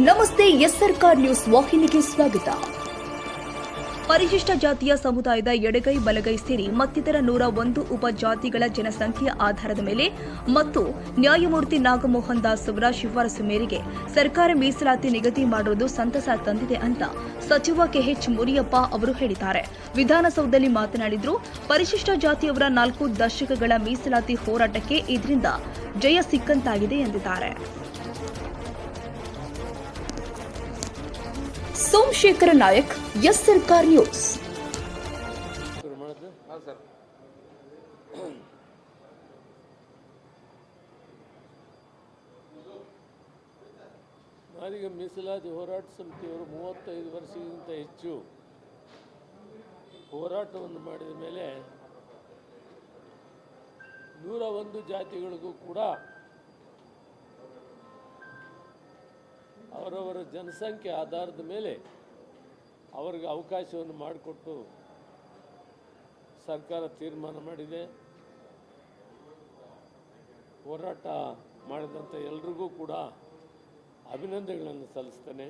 ನಮಸ್ತೆ, S Sarkar news ವಾಹಿನಿಗೆ ಸ್ವಾಗತ. ಪರಿಶಿಷ್ಟ ಜಾತಿಯ ಸಮುದಾಯದ ಎಡಗೈ ಬಲಗೈ ಸೇರಿ ಮತ್ತಿತರ ನೂರ ಒಂದು ಉಪಜಾತಿಗಳ ಜನಸಂಖ್ಯೆಯ ಆಧಾರದ ಮೇಲೆ ಮತ್ತು ನ್ಯಾಯಮೂರ್ತಿ ನಾಗಮೋಹನ್ ದಾಸ್ ಅವರ ಶಿಫಾರಸು ಮೇರೆಗೆ ಸರ್ಕಾರ ಮೀಸಲಾತಿ ನಿಗದಿ ಮಾಡುವುದು ಸಂತಸ ತಂದಿದೆ ಅಂತ ಸಚಿವ ಕೆಎಚ್ ಮುರಿಯಪ್ಪ ಅವರು ಹೇಳಿದ್ದಾರೆ. ವಿಧಾನಸೌಧದಲ್ಲಿ ಮಾತನಾಡಿದ್ರು, ಪರಿಶಿಷ್ಟ ಜಾತಿಯವರ ನಾಲ್ಕು ದಶಕಗಳ ಮೀಸಲಾತಿ ಹೋರಾಟಕ್ಕೆ ಇದರಿಂದ ಜಯ ಸಿಕ್ಕಂತಾಗಿದೆ ಎಂದಿದ್ದಾರೆ. Somashekara Nayak, S Sarkar news. ನಾಡಿಗೆ ಮೀಸಲಾತಿ ಹೋರಾಟ ಸಮಿತಿಯವರು ಮೂವತ್ತೈದು ವರ್ಷಕ್ಕಿಂತ ಹೆಚ್ಚು ಹೋರಾಟವನ್ನು ಮಾಡಿದ ಮೇಲೆ ನೂರ ಒಂದು ಜಾತಿಗಳಿಗೂ ಕೂಡ ಅವರವರ ಜನಸಂಖ್ಯೆ ಆಧಾರದ ಮೇಲೆ ಅವ್ರಿಗೆ ಅವಕಾಶವನ್ನು ಮಾಡಿಕೊಟ್ಟು ಸರ್ಕಾರ ತೀರ್ಮಾನ ಮಾಡಿದೆ. ಹೋರಾಟ ಮಾಡಿದಂಥ ಎಲ್ರಿಗೂ ಕೂಡ ಅಭಿನಂದನೆಗಳನ್ನು ಸಲ್ಲಿಸ್ತೇನೆ.